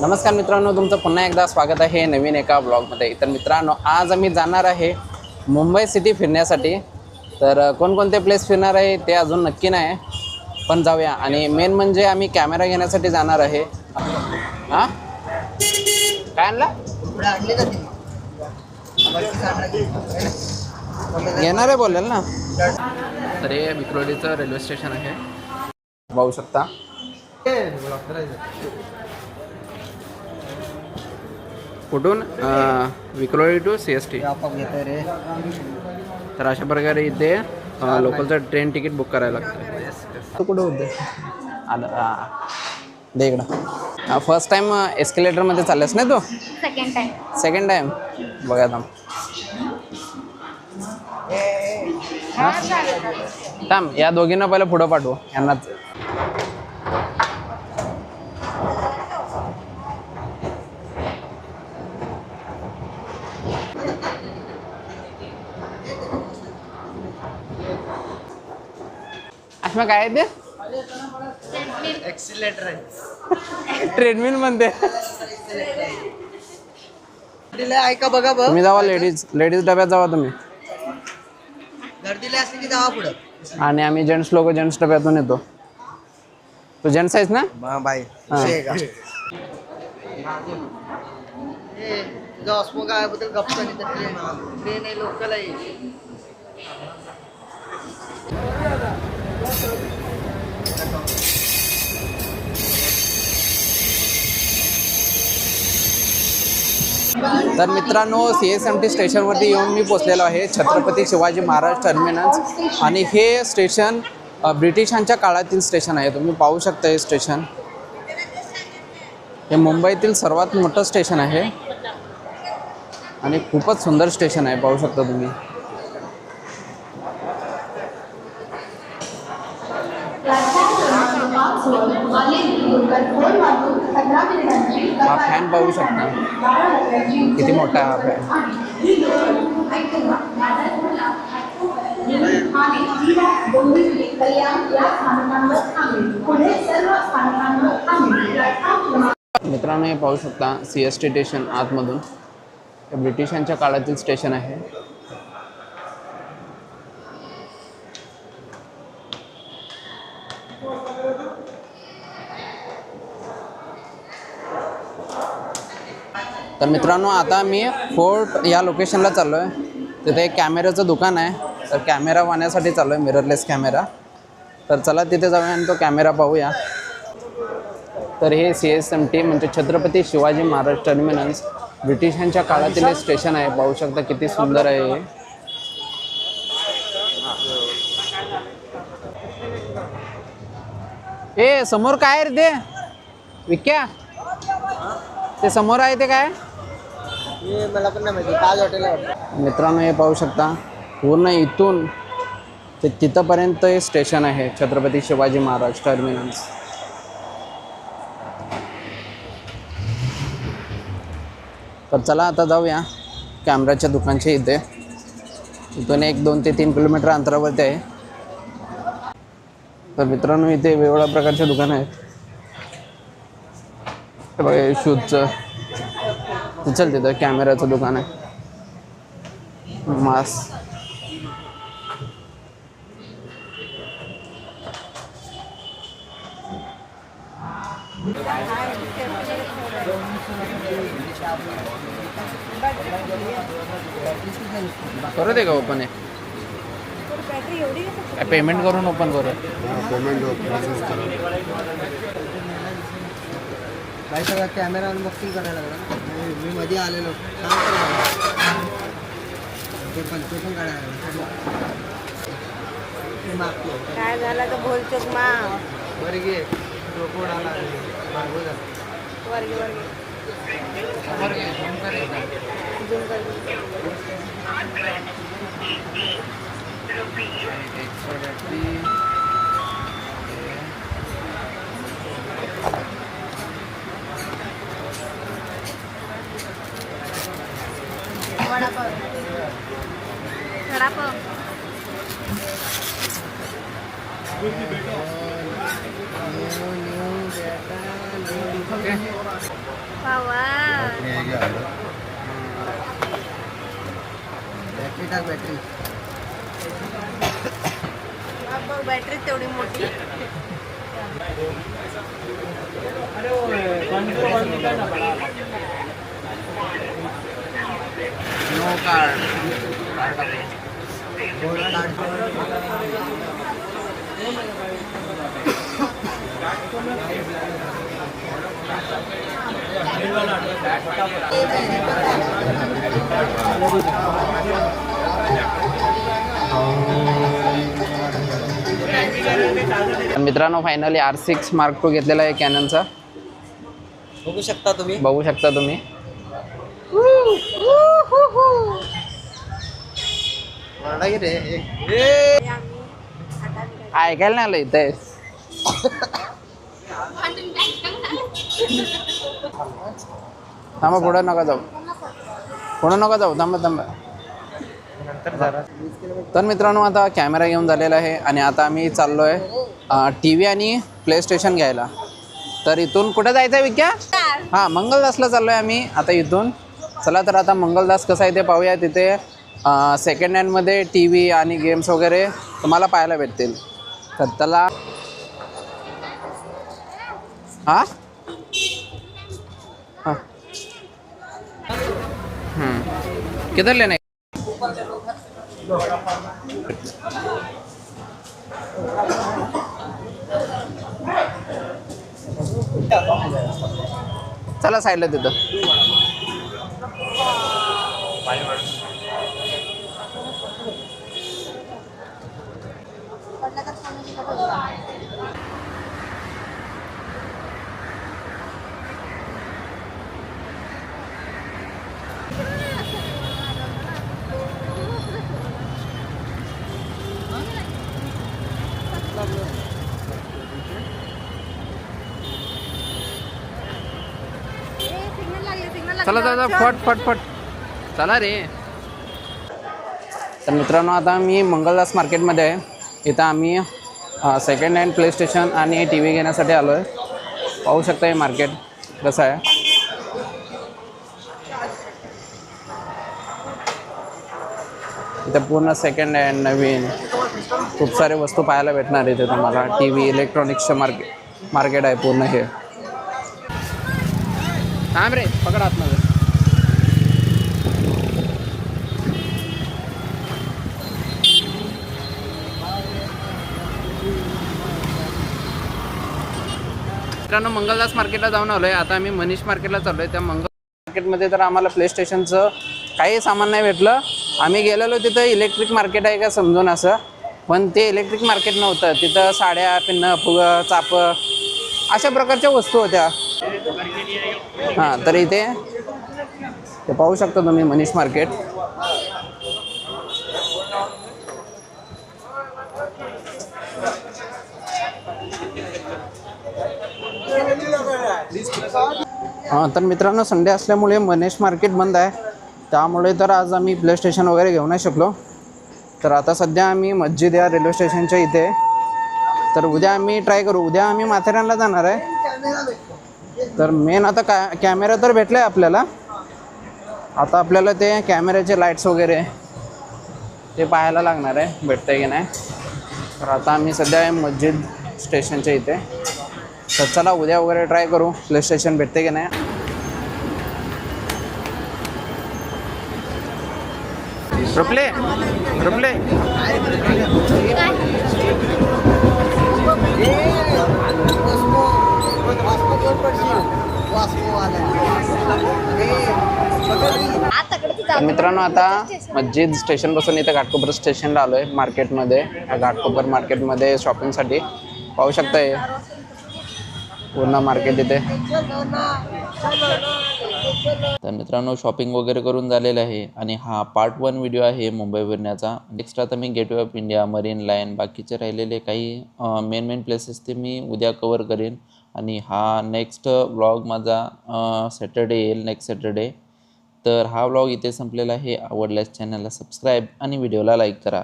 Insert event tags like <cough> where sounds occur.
नमस्कार मित्रांनो तुमचं पुन्हा एकदा स्वागत आहे नवीन एका ब्लॉगमध्ये तर मित्रांनो आज आम्ही जाणार आहे मुंबई सिटी फिरण्यासाठी तर कोणकोणते प्लेस फिरणार आहे ते अजून नक्की नाही पण जाऊया आणि मेन म्हणजे आम्ही कॅमेरा घेण्यासाठी जाणार आहे हां काय आणला घेणार आहे बोलेल ना तर हे विक्रोलीचं रेल्वे स्टेशन आहे पाहू शकता कुठून? Vikhroli to C S T रे. तर अशा प्रकारे इथे लोकलचं ट्रेन तिकीट बुक करायला लागतं. कुठं होते? आलं हा. दे इकडं. फर्स्ट टाइम एस्केलेटरमध्ये चाललेस नाही तू? सेकंड टाइम सेकंड टाइम बघा थांब. हा? थांब या दोघींना पहिलं पुढं पाठवू. यांनाच. अश्मा काय आहे ते? एक्सिलेटर ट्रेडमिल म्हणते ऐका बघा बघ. तुम्ही जावा लेडीज लेडीज डब्यात जावा तुम्ही. गर्दीला असली की जावा पुढं. आणि आम्ही जेंट्स लोक जेंट्स डब्यातून येतो. तू जेंट्स आहेस ना? बाय हा. लोकल आहे. तर मित्रांनो सी एस एम टी स्टेशनवरती येऊन मी पोचलेलो आहे छत्रपती शिवाजी महाराज टर्मिनस. आणि हे स्टेशन ब्रिटिशांच्या काळातील स्टेशन आहे. तुम्ही पाहू शकता हे स्टेशन. हे मुंबईतील सर्वात मोठं स्टेशन आहे. आणि खूपच सुंदर स्टेशन आहे पाहू शकता तुम्ही. हा फॅन पाहू शकता. किती मोठा आहे हा फॅन मित्रांनो हे पाहू शकता सी एस टी स्टेशन आतमधून. हे ब्रिटिशांच्या काळातील स्टेशन आहे. तर मित्रांनो आता मी फोर्ट या लोकेशनला चाललो आहे तिथे एक कॅमेऱ्याचं दुकान आहे. तर कॅमेरा पाहण्यासाठी चाललो आहे मिररलेस कॅमेरा तर चला तिथे जाऊया आणि तो कॅमेरा पाहूया. तर हे सी एस एम टी म्हणजे छत्रपती शिवाजी महाराज टर्मिनल्स ब्रिटिशांच्या काळातील हे स्टेशन आहे. पाहू शकता किती सुंदर आहे हे. ए समोर काय रे ते? विक्या? ते समोर आहे ते काय? हे मला पण नाही माहिती. ताज हॉटेल मित्रांनो हे पाहू शकता पूर्ण इथून ते तिथंपर्यंत हे स्टेशन आहे छत्रपती शिवाजी महाराज टर्मिनस. तर चला आता जाऊया कॅमेराच्या दुकानच्या इथे. इथून एक दोन ते तीन किलोमीटर अंतरावरती आहे. तर मित्रांनो इथे वेगवेगळ्या प्रकारचे दुकानं आहेत. बघा शूजचं. ते चल तिथं कॅमेराचं दुकान आहे. मास्क करू दे का ओपन आहे पेमेंट करून ओपन करू? बाई सगळं कॅमेरा अनबॉक्सिंग करायला लागला मी मध्ये आलेलो. काम करायला ते पण ते पण काढायला. काय झालं तर बोलतोच मा. बरं घे डोकं उडाला. मागं जा. वर्गे वर्गे. झूम कर वडापाव बॅटरी टाक बॅटरी बॅटरी तेवढी मोठी. नो कार्ड मित्रांनो finally R six mark two घेतलेला आहे कॅननचा बघू शकता तुम्ही. बघू शकता तुम्ही. ऐकायला नाही आलं इथे. <laughs> थांबा पुढं नका जाऊ. पुढं नका जाऊ. थांबा थांबा. तर मित्रांनो आता कॅमेरा घेऊन झालेला आहे आणि आता आम्ही चाललो आहे टी व्ही आणि प्ले स्टेशन घ्यायला. तर इथून कुठे जायचं आहे विक्या? हां मंगलदासला चाललो आहे आम्ही. आता इथून. चला तर आता मंगलदास कसं आहे ते पाहूया. तिथे सेकंड हँडमध्ये टी व्ही आणि गेम्स वगैरे तुम्हाला पाहायला भेटतील. तर त्याला हां? हां. हम्म. किधर लेना है चला साईडला तिथं. सिग्नल लागले सिग्नल चला दादा फट फट फट. चला रे. तर मित्रांनो आता मी मंगलदास मार्केटमध्ये आहे. इथं आम्ही सेकंड हँड प्ले स्टेशन आणि टी व्ही घेण्यासाठी आलो आहे पाहू शकता हे मार्केट कसं आहे. इथं पूर्ण सेकंड हँड नवीन. खूप सारे वस्तू पाहायला भेटणार इथे तुम्हाला. टी व्ही इलेक्ट्रॉनिक्सचं मार्केट मार्केट आहे पूर्ण हे. थांब रे पकड आतमध्ये. मित्रांनो मंगलदास मार्केटला जाऊन आलो आहे आता आम्ही मनीष मार्केटला चाललो आहे त्या मंगल मार्केटमध्ये तर आम्हाला प्ले स्टेशनचं काही सामान नाही भेटलं आम्ही गेलेलो तिथं इलेक्ट्रिक मार्केट आहे का समजून असं. पण ते इलेक्ट्रिक मार्केट नव्हतं. तिथं साड्या पिन्न फुगं चापं अशा प्रकारच्या वस्तू होत्या. हां तर इथे ते पाहू शकता तुम्ही मनीष मार्केट हां तर मित्रांनो संडे असल्यामुळे मनीष मार्केट बंद आहे. त्यामुळे तर आज आम्ही प्ले स्टेशन वगैरे घेऊ नाही शकलो. तर आता सध्या आम्ही मस्जिद या रेल्वे स्टेशनच्या इथे. तर उद्या आम्ही ट्राय करू. उद्या आम्ही माथेरानला जाणार आहे. तर मेन आता का कॅमेरा तर भेटला आहे आपल्याला. आता आपल्याला ते कॅमेऱ्याचे लाईट्स वगैरे ते पाहायला लागणार आहे. भेटतं की नाही? तर आता आम्ही सध्या आहे मस्जिद स्टेशनच्या इथे. तर चला उद्या वगैरे ट्राय करू. प्ले स्टेशन भेटते की नाही? रुपले रुपले. मित्रांनो आता मस्जिद स्टेशनपासून इथे घाटकोपर स्टेशनला आलो आहे मार्केटमध्ये या घाटकोपर मार्केटमध्ये शॉपिंगसाठी पाहू शकताय. पूर्ण मार्केट इथे. तर मित्रांनो शॉपिंग वगैरे करून झालेलं आहे आणि हा पार्ट वन व्हिडिओ आहे मुंबई फिरण्याचा. नेक्स्ट आता मी gateway of India marine line बाकीचे राहिलेले काही मेन मेन प्लेसेस ते मी उद्या कवर करेन. आणि हा नेक्स्ट व्लॉग माझा सॅटर्डे येईल नेक्स्ट सॅटर्डे तर हा व्लॉग इथे संपलेला आहे. आवडल्यास चॅनलला सबस्क्राईब आणि व्हिडिओला लाईक करा.